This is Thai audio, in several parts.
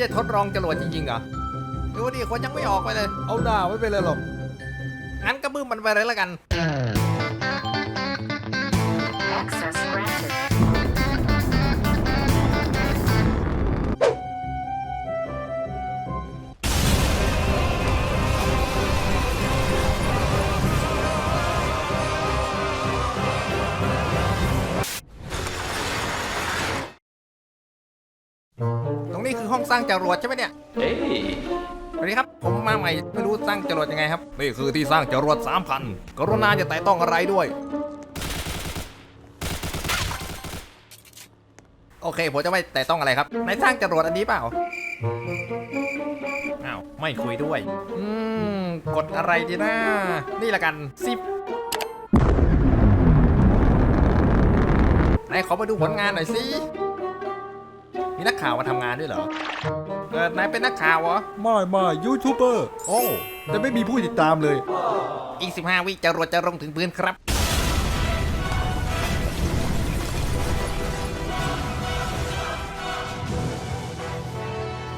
นี่ทดลองจรวดจริงๆเหรอดูดิคนยังไม่ออกไปเลย เอาหน้าไม่เป็นไรหรอก งั้นก็บึ้มมันไปเลยละกัน รงนี้คือห้องสร้างจรวดใช่ไหมเนี่ยเฮ้ยสวัสดีครับ ผมมาใหม่ไม่รู้สร้างจรวดยังไงครับ นี่คือที่สร้างจรวดสามพันกรุณาจะแตะต้องอะไรด้วย โอเคผมจะไม่แตะต้องอะไรครับนายสร้างจรวดอันนี้เปล่า อ้าว ไม่คุยด้วย อืม กดอะไรดีนะ นี่ละกันสิบนายขอมาดูผลงานหน่อยสิ มีนักข่าวมาทำงานด้วยเหรอเออนายเป็นนักข่าวเหรอ ไม่ไม่ยูทูบเบอร์โอ้แต่ไม่มีผู้ติดตามเลย อีก 15 วิจรวดจะลงถึงพื้นครับ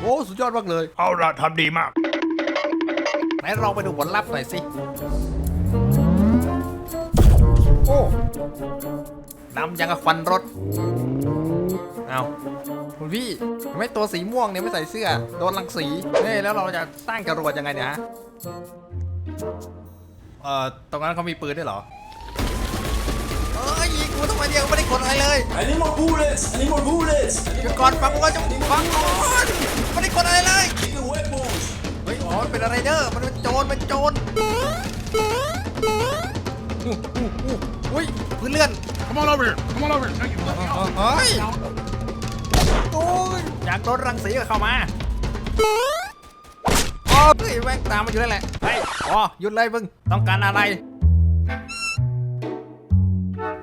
โอ้สุดยอดมากเลย เอาละทำดีมาก ไหนลองไปดูผลลัพธ์หน่อยสิ โอ้ดำยังกับควันรถ เอา คุณพี่ทำไมตัวสีม่วงเนี่ยไม่ใส่เสื้อ โดนรังสีเฮ้ยแล้วเราจะสร้งจรวดยังไงเนี่ยฮะ เอ่อ ตรงนั้นเขามีปืนด้วยเหรอ เอ้ยกูต้องมเดียวไม่ได้กดอะไรเลย I need more bullets! I need more bullets! I หยุดก่อนฟังว่าจะฟังก่อนไม่ได้กดอะไรเลย need the weapons! เฮ้ย อ๋อมันเป็นอะไรเด้อมันเป็นโจรเป็นโจรอู้อู้อู้อุ้ยพื้นเลื่อน Come on over here Come on over here เฮ้ย โอ้ยอยากโดนรังสีก็เข้ามาอ๋อเฮ้ยแม่งตามมาอยู่นั่นแหละเฮ้ยอ๋อหยุดเลยมึงต้องการอะไร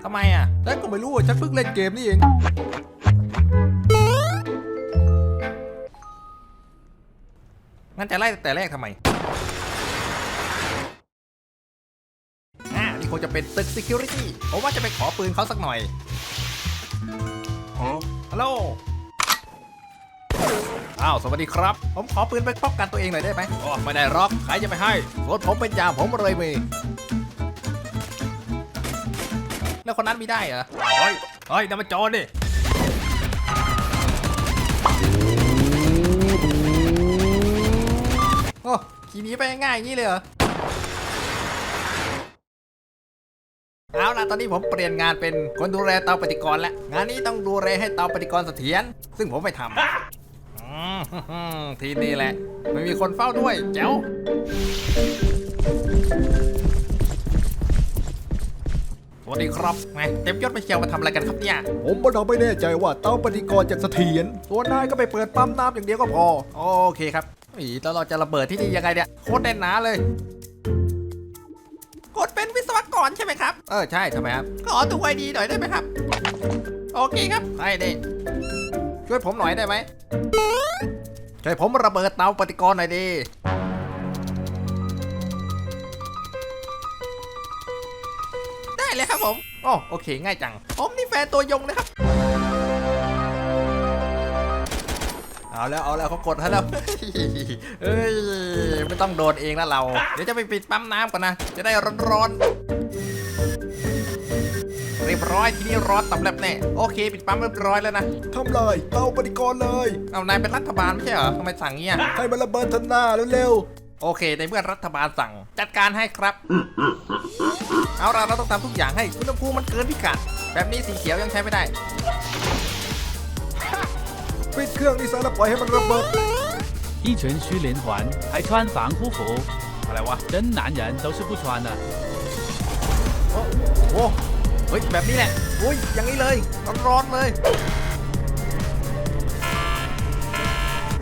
ทำไมอะแต่ก็ไม่รู้ว่าฉันเพิ่งเล่นเกมนี่เอง งั้นจะไล่แต่แรกทำไมอ่านี่คงจะเป็นตึก security ผมว่าจะไปขอปืนเขาสักหน่อยฮัลโหล อ้าว สวัสดีครับ ผมขอปืนไปป้องกันตัวเองหน่อยได้ไหมอ๋อไม่ได้หรอก ใครจะไปให้ รถผมเป็นยามผมเลยมี แล้วคนนั้นมีได้เหรอ เฮ้ย เฮ้ยนั่นมันโจรดิโอ้ขี่หนีไปง่ายๆอย่างนี้เลยเหรอ เอาล่ะตอนนี้ผมเปลี่ยนงานเป็นคนดูแลเตาปฏิกรณ์แล้ว งานนี้ต้องดูแลให้เตาปฏิกรณ์เสถียรซึ่งผมไม่ทำอื มทีนี้แหละ ไม่มีคนเฝ้าด้วยเจ้าสวัสดีครับแหมเต็มยศไปเชียวมาทำอะไรกันครับเนี่ย ผมก็เราไม่แน่ใจว่าเตาปฏิกรณ์จะเสถียรตัวนายก็ไปเปิดปั๊มน้ำอย่างเดียวก็พอ โอเคครับอีแล้วเราจะระเบิดที่นี่ยังไงเนี่ย โคตรแน่นหนาเลย กดเป็นวิศวกรใช่ไหมครับ เออใช่ทำไมครับ ขอดูไอดีหน่อยได้ไหมครับ โอเคครับใช่ดิ ช่วยผมหน่อยได้ไหมช่วยผมระเบิดเตาปฏิกรณ์หน่อยดิได้เลยครับผมโอ้โอเค ง่ายจัง ผมนี่แฟนตัวยงนะครับ เอาแล้วเอาแล้วเขากดให้แล้วเฮ้ยไม่ต้องโดนเองแล้วเรา เดี๋ยวจะไปปิดปั๊มน้ำก่อนนะ จะได้ร้อนๆ เรียบร้อยทีนี้ร้อนตับแลบแน่โอเค ปิดปั๊มเรียบร้อยแล้วนะ ทำเลยเตาปฏิกรณ์เลย เอานายเป็นรัฐบาลไม่ใช่เหรอทำไมสั่งเงี้ย ให้มันระเบิดทันหน้าเร็ว โอเค ในเมื่อรัฐบาลสั่ง จัดการให้ครับ เอาเราเราต้องทำทุกอย่างให้อุณหภูมิมันเกินพิกัด แบบนี้สีเขียวยังใช้ไม่ได้ ๆปิดเครื่องนี่ซะแล้วปล่อยให้มันระเบิด 一拳须连环，还穿防护服， อะไรวะ 真男人都是不穿的。 โอ้โห เฮ้ยแบบนี้แหละอุ้ยอย่างนี้เลยร้อนๆเลย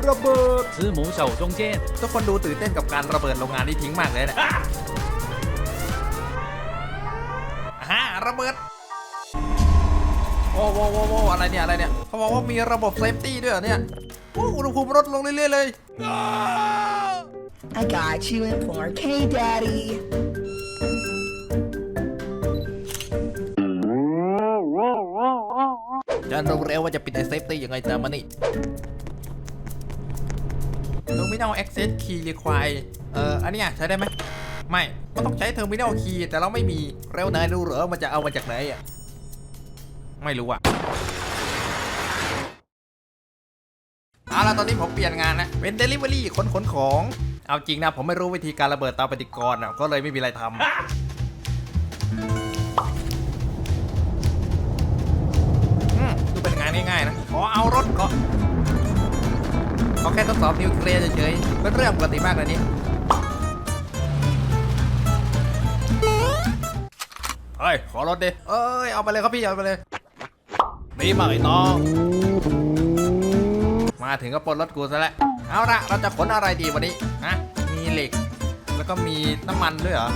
ระเบิดซื้อหมูเฉาจงเจนทุกคนดูตื่นเต้นกับการระเบิดโรงงานนี้ทิ้งมากเลยนะฮ่าระเบิดโอ้โหโอ้โหอะไรเนี่ยอะไรเนี่ยเขาบอกว่ามีระบบเซฟตี้ด้วยเนี่ยอุณหภูมิลดลงเรื่อยๆเลย I got you in 4K, Daddy. จะรู้เร็วว่าจะปิดไอเซฟตี้ยังไงแต่มานี่ Terminal Access Key Require เอ่อ อันนี้ใช้ได้ไหม ไม่ มันต้องใช้ Terminal Key แต่เราไม่มี แล้วนายรู้เหรอมันจะเอามาจากไหนอะ ไม่รู้อะเอาละตอนนี้ผมเปลี่ยนงานแล้วเป็น Delivery ขนขนของ เอาจริงนะ ผมไม่รู้วิธีการระเบิดเตาปฏิกรณ์อะก็เลยไม่มีอะไรทำ ง่ายๆนะ ขอเอารถก็ขอแค่ทดสอบนิวเคลียร์เฉยๆเป็นเรื่องปกติมากเลยนี่เฮ้ย ขอรถดิเอ้ย เอาไปเลยครับพี่ เอาไปเลยนี่มาไอ้น้อง มาถึงก็ปลดรถกูซะแล้ว เอาละเราจะขนอะไรดีวันนี้นะมีเหล็ก แล้วก็มีน้ำมันด้วยเหรอ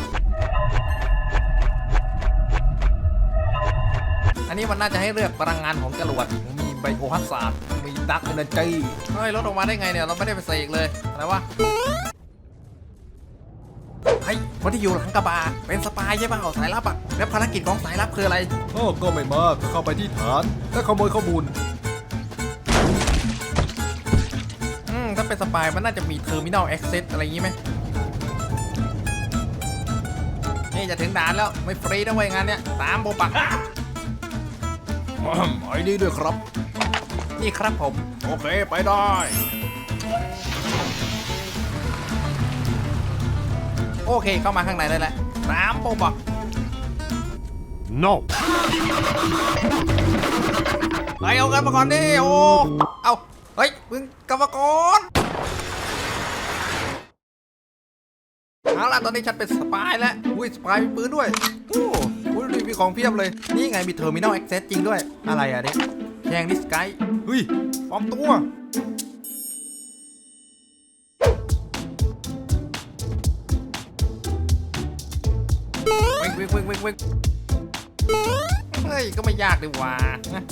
อันนี้มันน่าจะให้เลือกพลังงานของจรวดมีไบโอฮัสซาร์ดมีดักเอเนอร์จีเฮ้ยรถออกมาได้ไงเนี่ย เราไม่ได้ไปเสกเลย อะไรวะเฮ้ยคนที่อยู่หลังกระบะเป็นสปายใช่ป่ะเอาสายลับอะ แล้วภารกิจของสายลับคืออะไรโอ้ก็ไม่มากก็เข้าไปที่ฐานและขโมยข้อมูล อืม ถ้าเป็นสปายมันน่าจะมีเทอร์มินอลแอคเซสอะไรอย่างงี้ไหมนี่จะถึงด่านแล้วไม่ฟรีนะเว้ยงานเนี้ยตามโบปัก ไอ้นี่ด้วยครับ นี่ครับผม โอเคไปได้ โอเคเข้ามาข้างในได้แล้วตามโบปัก no ไปเอากันมาก่อนดิโอ้เอาเฮ้ยมึงกรรมกรเอาล่ะตอนนี้ฉันเป็นสปายแล้วอุ้ยสปายมีปืนด้วยโอ้อุ้ยดู มีของเพียบเลย นี่ไงมีเทอร์มินอลแอคเซสจริงด้วย อะไรอะเนี่ยแทงดิสไกด์เฮ้ยปลอมตัววิ่งวิ่งวิ่งวิ่งวิ่งเฮ้ย ก็ไม่ยากดีหว่านะ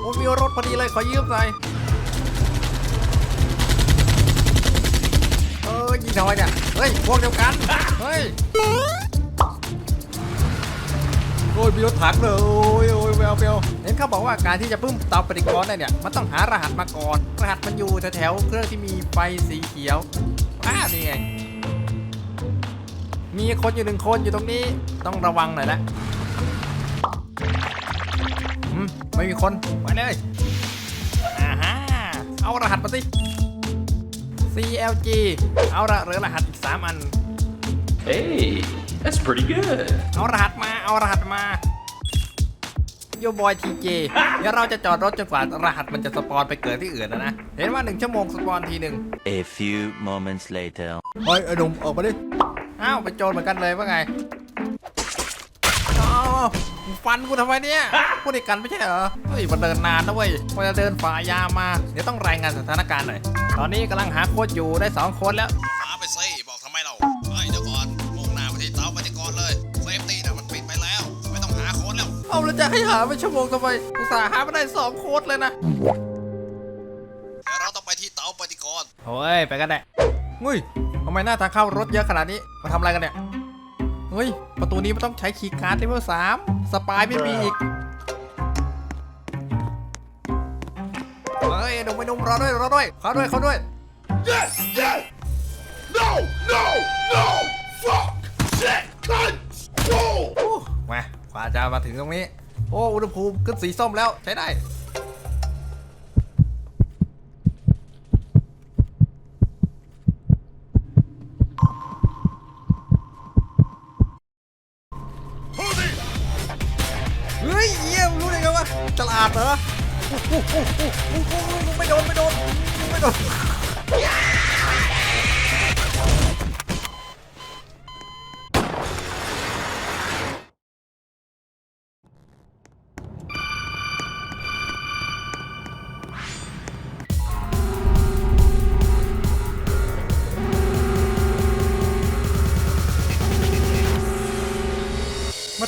โอ้มีรถพอดีเลย ขอยืมหน่อยเออยิงทำไมเนี่ย เฮ้ย พวกเดียวกัน เฮ้ย โอ้ยมีรถถังเลยโอ้ยโอ้ยแววแววเห็นเขาบอกว่าการที่จะพึ่มเตาปฏิกรณ์ได้เนี่ยมันต้องหารหัสมาก่อน รหัสมันอยู่แถวๆเครื่องที่มีไฟสีเขียวอ่านี่ไงมีคนอยู่หนึ่งคนอยู่ตรงนี้ต้องระวังหน่อยละอืมไม่มีคนไปเลยอ่าฮะเอารหัสมาสิ CLG เอาละเหลือรหัสอีก 3 อัน Hey, that's pretty good. เอารหัสมา เอารหัสมาโยบอยทีเจเดี๋ยวเราจะจอดรถจนกว่ารหัสมันจะสปอนไปเกิดที่อื่นนะนะ เห็นว่าหนึ่งชั่วโมงสปอนทีหนึ่ง A few moments later. เฮ้ยไอ้หนุ่มออกมาดิอ้าวเป็นโจรเหมือนกันเลยว่าไงอ้าวมึงฟันกูทำไมเนี่ยพูดด้วยกันไม่ใช่เหรอ เฮ้ยมันเดินนานนะเว้ยมันจะเดินฝ่ายามา เดี๋ยวต้องรายงานสถานการณ์หน่อย ตอนนี้กำลังหาโค้ดอยู่ได้สองคนแล้วหาไปสิบอกทำไมเรา แล้วเอาแล้วจะให้หาไปชั่วโมงทำไมอุตส่าห์หามาได้สองโค้ดเลยนะเดี๋ยวเราต้องไปที่เตาปฏิกรณ์โอ้ยไปกันแหละเฮ้ยทำไมหน้าทางเข้ารถเยอะขนาดนี้มาทำอะไรกันเนี่ยเฮ้ยประตูนี้มันต้องใช้คีย์การ์ดเลเวลสามสปายไม่มีอีกเฮ้ยหนุ่มไปหนุ่มรอด้วยรอด้วยเขาด้วยเขาด้วย yes yes no no no fuck shit cunt whoa โอ้มา กว่าจะมาถึงตรงนี้ โอ้อุณหภูมิขึ้นสีส้มแล้วใช้ได้ เฮ้ยเยี่ยมรู้ได้ไงวะฉลาดเหรอโอ้โหโอ้โหโอ้โหไม่โดน ไม่โดน ไม่โดน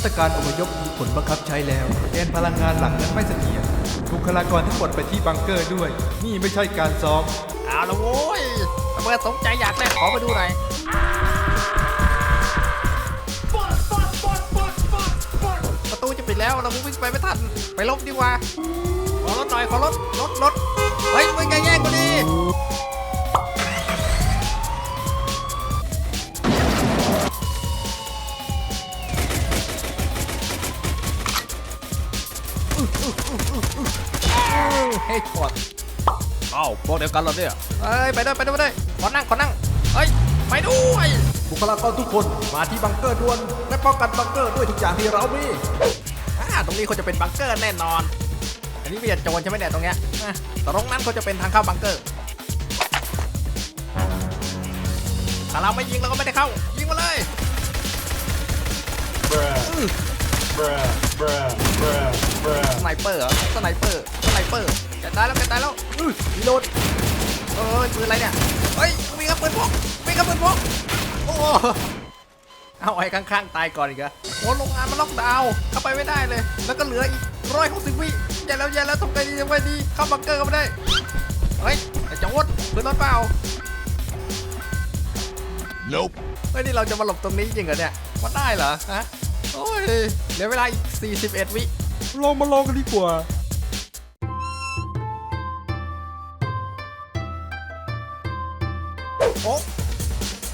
ตรการอพยพมีผลบังคับใช้แล้วแกนพลังงานหลักนั้นไม่เสถียรบุคลากรทั้งหมดไปที่บังเกอร์ด้วย นี่ไม่ใช่การซ้อมเอาละโว้ยระเบิดสมใจอยากได้ขอไปดูหน่อยประตูจะปิดแล้วเราวิ่งไปไม่ทัน ไปลบดีกว่า ขอรถหน่อย ขอรถรถรถเฮ้ยมึงอย่าแย่งกูดิ เอ้าพวกเดียวกันเหรอเนี่ยเอ้ยไปด้วยไปด้วยไปด้วยขอนั่งขอนั่งเอ้ยไปด้วยบุคลากรทุกคนมาที่บังเกอร์ด่วน และป้องกันบังเกอร์ด้วยทุกอย่างที่เรามีอ่าตรงนี้เขาจะเป็นบังเกอร์แน่นอน อันนี้มีแต่โจรใช่ไหมเนี่ยตรงเนี้ยอะแต่ตรงนั้นเขาจะเป็นทางเข้าบังเกอร์ถ้าเราไม่ยิงเราก็ไม่ได้เข้า ยิงมาเลย สไนเปอร์เหรอสไนเปอร์สไนเปอร์แกตายแล้วแกตายแล้วอื้อรีโหลดเอ้ยปืนอะไรเนี่ยเฮ้ยมีกระปืนพกมีกระปืนพกโอ้เอาไอ้ข้างๆตายก่อนอีกเหรอโอ้โรงงานมันล็อกดาวน์เข้าไปไม่ได้เลย แล้วก็เหลืออีกร้อยหกสิบวิแย่แล้วแย่แล้วทำไงดีทำไงดีเข้าบังเกอร์ก็ไม่ได้เฮ้ยไอ้โจรปืนรถเปล่า Nope. เฮ้ยนี่เราจะมาหลบตรงนี้จริงเหรอเนี่ยมันได้เหรอฮะ โอ้ยเหลือเวลาอีก 41 วิลองมาลองกันดีกว่าหก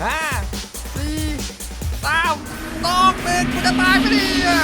ห้าสี่สามสองหนึ่งกูจะตายไปดิอะ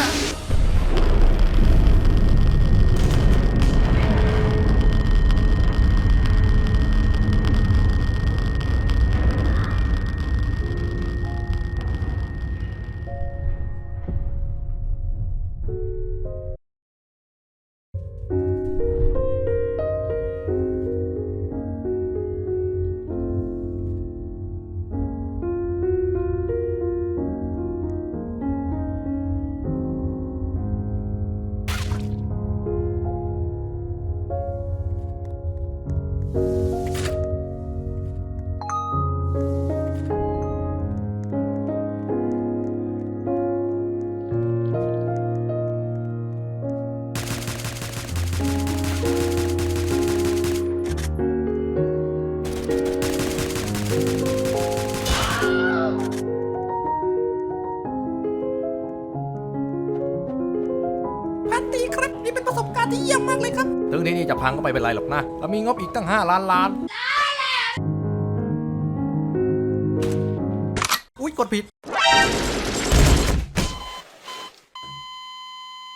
จะพังก็ไม่เป็นไรหรอกนะเรามีงบอีกตั้ง 5 ล้านล้าน